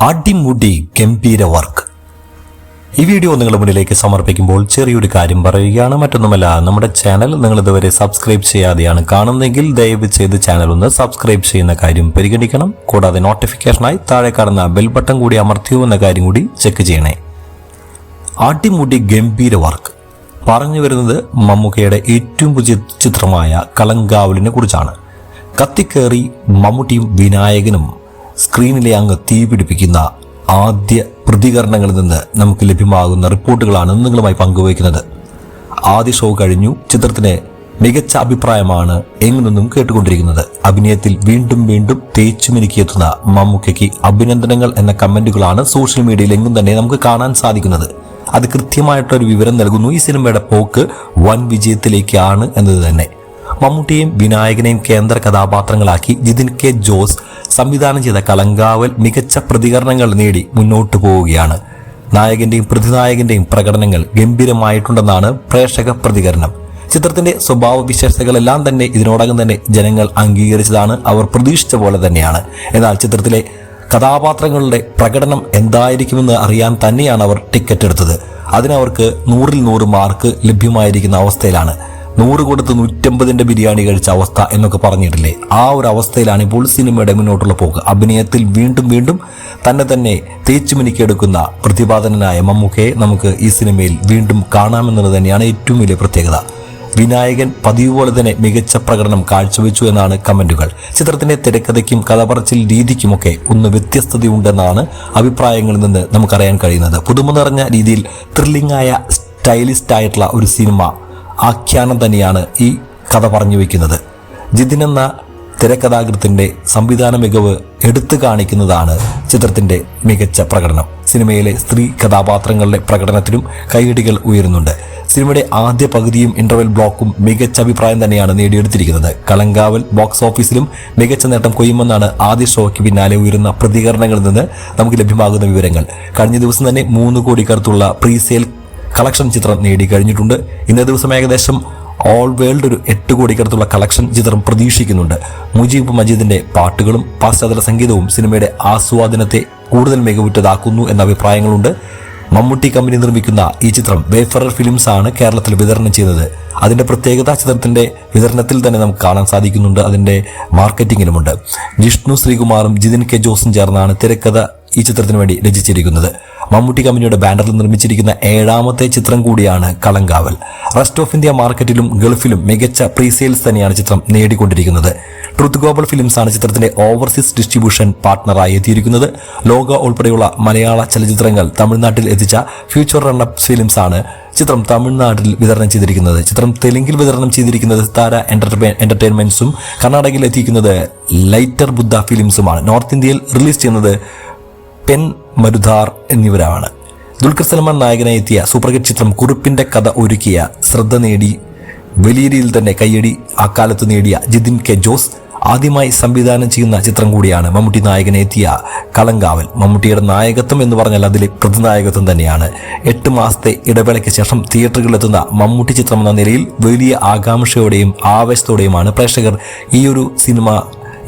അടിമുടി ഗംഭീര വർക്ക്. ഈ വീഡിയോ നിങ്ങളുടെ മുന്നിലേക്ക് സമർപ്പിക്കുമ്പോൾ ചെറിയൊരു കാര്യം പറയുകയാണ്. മറ്റൊന്നുമല്ല നമ്മുടെ ചാനൽ നിങ്ങൾ ഇതുവരെ സബ്സ്ക്രൈബ് ചെയ്യാതെയാണ് കാണുന്നതെങ്കിൽ ദയവ് ചെയ്ത് ചാനൽ ഒന്ന് സബ്സ്ക്രൈബ് ചെയ്യുന്ന കാര്യം പരിഗണിക്കണം. കൂടാതെ നോട്ടിഫിക്കേഷനായി താഴെ കാണുന്ന ബെൽ ബട്ടൺ കൂടി അമർത്തിയോ എന്ന കാര്യം കൂടി ചെക്ക് ചെയ്യണേ. അടിമുടി ഗംഭീര വർക്ക്. പറഞ്ഞു വരുന്നത് മമ്മൂക്കയുടെ ഏറ്റവും പുതിയ ചിത്രമായ കളങ്കാവലിനെ കുറിച്ചാണ്. കത്തിക്കേറി മമ്മൂട്ടിയും വിനായകനും സ്ക്രീനിലെ അങ്ങ് തീപിടിപ്പിക്കുന്ന ആദ്യ പ്രതികരണങ്ങളിൽ നിന്ന് നമുക്ക് ലഭ്യമാകുന്ന റിപ്പോർട്ടുകളാണ് നിങ്ങളുമായി പങ്കുവയ്ക്കുന്നത്. ആദ്യ ഷോ കഴിഞ്ഞു. ചിത്രത്തിന് മികച്ച അഭിപ്രായമാണ് എങ്ങനൊന്നും കേട്ടുകൊണ്ടിരിക്കുന്നത്. അഭിനയത്തിൽ വീണ്ടും വീണ്ടും തേച്ചു തേച്ചുമിനുക്കിയെത്തുന്ന മമ്മൂക്കയ്ക്ക് അഭിനന്ദനങ്ങൾ എന്ന കമന്റുകളാണ് സോഷ്യൽ മീഡിയയിൽ എങ്ങും തന്നെ നമുക്ക് കാണാൻ സാധിക്കുന്നത്. അത് കൃത്യമായിട്ടൊരു വിവരം നൽകുന്നു. ഈ സിനിമയുടെ പോക്ക് വൻ വിജയത്തിലേക്കാണ് എന്നത് തന്നെ. മമ്മൂട്ടിയെയും വിനായകനെയും കേന്ദ്ര കഥാപാത്രങ്ങളാക്കി ജിതിൻ കെ ജോസ് സംവിധാനം ചെയ്ത കലങ്കാവൽ മികച്ച പ്രതികരണങ്ങൾ നേടി മുന്നോട്ടു പോവുകയാണ്. നായകന്റെയും പ്രതിനായകന്റെയും പ്രകടനങ്ങൾ ഗംഭീരമായിട്ടുണ്ടെന്നാണ് പ്രേക്ഷക പ്രതികരണം. ചിത്രത്തിന്റെ സ്വഭാവ വിശേഷതകളെല്ലാം തന്നെ ഇതിനോടകം തന്നെ ജനങ്ങൾ അംഗീകരിച്ചതാണ് അവർ പ്രതീക്ഷിച്ച പോലെ തന്നെയാണ്. എന്നാൽ ചിത്രത്തിലെ കഥാപാത്രങ്ങളുടെ പ്രകടനം എന്തായിരിക്കുമെന്ന് അറിയാൻ തന്നെയാണ് അവർ ടിക്കറ്റ് എടുത്തത്. അതിനവർക്ക് നൂറിൽ നൂറ് മാർക്ക് ലഭ്യമായിരിക്കുന്ന അവസ്ഥയിലാണ്. നൂറ് കൊടുത്ത് നൂറ്റമ്പതിന്റെ ബിരിയാണി കഴിച്ച അവസ്ഥ എന്നൊക്കെ പറഞ്ഞിട്ടില്ലേ? ആ ഒരു അവസ്ഥയിലാണ് ഇപ്പോൾ സിനിമയുടെ മുന്നോട്ടുള്ള പോക്ക്. അഭിനയത്തിൽ വീണ്ടും വീണ്ടും തന്നെ തന്നെ തേച്ചുമിനിക്കെടുക്കുന്ന പ്രതിപാദനനായ മമ്മൂക്കയെ നമുക്ക് ഈ സിനിമയിൽ വീണ്ടും കാണാമെന്നുള്ളത് തന്നെയാണ് ഏറ്റവും വലിയ പ്രത്യേകത. വിനായകൻ പതിവ് പോലെ തന്നെ മികച്ച പ്രകടനം കാഴ്ചവെച്ചു എന്നാണ് കമന്റുകൾ. ചിത്രത്തിന്റെ തിരക്കഥയ്ക്കും കഥപറച്ചിൽ രീതിക്കുമൊക്കെ ഒന്ന് വ്യത്യസ്തതയുണ്ടെന്നാണ് അഭിപ്രായങ്ങളിൽ നിന്ന് നമുക്കറിയാൻ കഴിയുന്നത്. പുതുമ നിറഞ്ഞ രീതിയിൽ ത്രില്ലിംഗ് ആയ സ്റ്റൈലിസ്റ്റ് ആയിട്ടുള്ള ഒരു സിനിമ ആഖ്യാനം തന്നെയാണ് ഈ കഥ പറഞ്ഞു വയ്ക്കുന്നത്. ജിതിൻ എന്ന തിരക്കഥാകൃത്തിന്റെ സംവിധാന മികവ് എടുത്തു കാണിക്കുന്നതാണ് ചിത്രത്തിന്റെ മികച്ച പ്രകടനം. സിനിമയിലെ സ്ത്രീ കഥാപാത്രങ്ങളുടെ പ്രകടനത്തിലും കൈയടികൾ ഉയരുന്നുണ്ട്. സിനിമയുടെ ആദ്യ പകുതിയും ഇന്റർവെൽ ബ്ലോക്കും മികച്ച അഭിപ്രായം തന്നെയാണ് നേടിയെടുത്തിരിക്കുന്നത്. കളങ്കാവൽ ബോക്സ് ഓഫീസിലും മികച്ച നേട്ടം കൊയ്യുമെന്നാണ് ആദ്യ ഷോയ്ക്ക് പിന്നാലെ ഉയരുന്ന പ്രതികരണങ്ങളിൽ നിന്ന് നമുക്ക് ലഭ്യമാകുന്ന വിവരങ്ങൾ. കഴിഞ്ഞ ദിവസം തന്നെ മൂന്ന് കോടിക്കടുത്തുള്ള പ്രീസെയിൽ കളക്ഷൻ ചിത്രം നേടിക്കഴിഞ്ഞിട്ടുണ്ട്. ഇന്നേ ദിവസം ഏകദേശം ഓൾ വേൾഡ് ഒരു എട്ട് കോടിക്കടുത്തുള്ള കളക്ഷൻ ചിത്രം പ്രതീക്ഷിക്കുന്നുണ്ട്. മുജീബ് മജീദിന്റെ പാട്ടുകളും പാശ്ചാത്തല സംഗീതവും സിനിമയുടെ ആസ്വാദനത്തെ കൂടുതൽ മികവുറ്റതാക്കുന്നു എന്ന അഭിപ്രായങ്ങളുണ്ട്. മമ്മൂട്ടി കമ്പനി നിർമ്മിക്കുന്ന ഈ ചിത്രം വേഫറർ ഫിലിംസ് ആണ് കേരളത്തിൽ വിതരണം ചെയ്തത്. അതിന്റെ പ്രത്യേകത ചിത്രത്തിന്റെ വിതരണത്തിൽ തന്നെ നമുക്ക് കാണാൻ സാധിക്കുന്നുണ്ട്. അതിന്റെ മാർക്കറ്റിങ്ങിലുമുണ്ട് ജിഷ്ണു ശ്രീകുമാറും ജിതിൻ കെ ജോസും ചേർന്നാണ് തിരക്കഥ ഈ ചിത്രത്തിന് വേണ്ടി രചിച്ചിരിക്കുന്നത്. മമ്മൂട്ടി കമ്പനിയുടെ ബാനറിൽ നിർമ്മിച്ചിരിക്കുന്ന ഏഴാമത്തെ ചിത്രം കൂടിയാണ് കളങ്കാവൽ. റെസ്റ്റ് ഓഫ് ഇന്ത്യ മാർക്കറ്റിലും ഗൾഫിലും മികച്ച പ്രീസെയിൽസ് തന്നെയാണ് ചിത്രം നേടിക്കൊണ്ടിരിക്കുന്നത്. ട്രൂത്ത് ഗ്ലോബൽ ഫിലിംസ് ആണ് ചിത്രത്തിന്റെ ഓവർസീസ് ഡിസ്ട്രിബ്യൂഷൻ പാർട്ട്ണറായി എത്തിയിരിക്കുന്നത്. ലോക ഉൾപ്പെടെയുള്ള മലയാള ചലച്ചിത്രങ്ങൾ തമിഴ്നാട്ടിൽ എത്തിച്ച ഫ്യൂച്ചർ റണ്ണപ്പ് ഫിലിംസ് ആണ് ചിത്രം തമിഴ്നാട്ടിൽ വിതരണം ചെയ്തിരിക്കുന്നത്. ചിത്രം തെലുങ്കിൽ വിതരണം ചെയ്തിരിക്കുന്നത് താര എന്റർടൈൻമെന്റ്സും കർണാടകയിൽ എത്തിക്കുന്നത് ലൈറ്റർ ബുദ്ധ ഫിലിംസുമാണ്. നോർത്ത് ഇന്ത്യയിൽ റിലീസ് ചെയ്യുന്നത് പെൻ മരുധാർ എന്നിവരാണ്. ദുൽഖർ സൽമാൻ നായകനായി എത്തിയ സൂപ്പർ ഹിറ്റ് ചിത്രം കുറിപ്പിന്റെ കഥ ഒരുക്കിയ ശ്രദ്ധ നേടി വലിയ രീതിയിൽ തന്നെ കയ്യടി അക്കാലത്ത് നേടിയ ജിതിൻ കെ ജോസ് ആദ്യമായി സംവിധാനം ചെയ്യുന്ന ചിത്രം കൂടിയാണ് മമ്മൂട്ടി നായകനെ എത്തിയ കളങ്കാവൽ മമ്മൂട്ടിയുടെ നായകത്വം എന്ന് പറഞ്ഞാൽ അതിലെ പ്രതിനായകത്വം തന്നെയാണ്. എട്ട് മാസത്തെ ഇടവേളയ്ക്ക് ശേഷം തിയേറ്ററുകളിലെത്തുന്ന മമ്മൂട്ടി ചിത്രം എന്ന നിലയിൽ വലിയ ആകാംക്ഷയോടെയും ആവേശത്തോടെയുമാണ് പ്രേക്ഷകർ ഈ ഒരു സിനിമ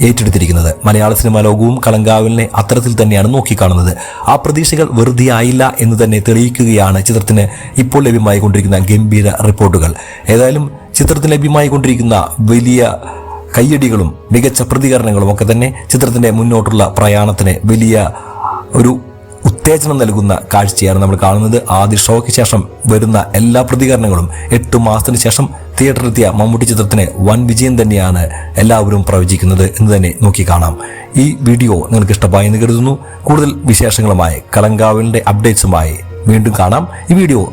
ഏറ്റെടുത്തിരിക്കുന്നത്. മലയാള സിനിമാ ലോകവും കളങ്കാവലിനെ അത്തരത്തിൽ തന്നെയാണ് നോക്കിക്കാണുന്നത്. ആ പ്രതീക്ഷകൾ വെറുതെ ആയില്ല എന്ന് തന്നെ തെളിയിക്കുകയാണ് ചിത്രത്തിന് ഇപ്പോൾ ലഭ്യമായി കൊണ്ടിരിക്കുന്ന ഗംഭീര റിപ്പോർട്ടുകൾ. ഏതായാലും ചിത്രത്തിന് ലഭ്യമായി കൊണ്ടിരിക്കുന്ന വലിയ കയ്യടികളും മികച്ച പ്രതികരണങ്ങളും ഒക്കെ തന്നെ ചിത്രത്തിന്റെ മുന്നോട്ടുള്ള പ്രയാണത്തിന് വലിയ ഒരു ഉത്തേജനം നൽകുന്ന കാഴ്ചയാണ് നമ്മൾ കാണുന്നത്. ആദ്യ ഷോയ്ക്ക് ശേഷം വരുന്ന എല്ലാ പ്രതികരണങ്ങളും എട്ട് മാസത്തിന് ശേഷം തിയേറ്ററിലെത്തിയ മമ്മൂട്ടി ചിത്രത്തിന് വൻ വിജയം തന്നെയാണ് എല്ലാവരും പ്രവചിക്കുന്നത് എന്ന് തന്നെ നോക്കി കാണാം. ഈ വീഡിയോ നിങ്ങൾക്ക് ഇഷ്ടമായി എന്ന് കരുതുന്നു. കൂടുതൽ വിശേഷങ്ങളുമായി കലങ്കാവലിന്റെ അപ്ഡേറ്റ്സുമായി വീണ്ടും കാണാം. ഈ വീഡിയോ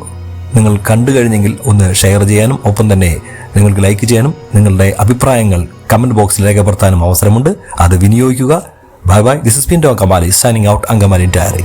നിങ്ങൾ കണ്ടു കഴിഞ്ഞെങ്കിൽ ഒന്ന് ഷെയർ ചെയ്യാനും ഒപ്പം തന്നെ നിങ്ങൾക്ക് ലൈക്ക് ചെയ്യാനും നിങ്ങളുടെ അഭിപ്രായങ്ങൾ കമന്റ് ബോക്സിൽ രേഖപ്പെടുത്താനും അവസരമുണ്ട്. അത് വിനിയോഗിക്കുക. Bye bye. This is Pinto Angamaly signing out Angamaly diary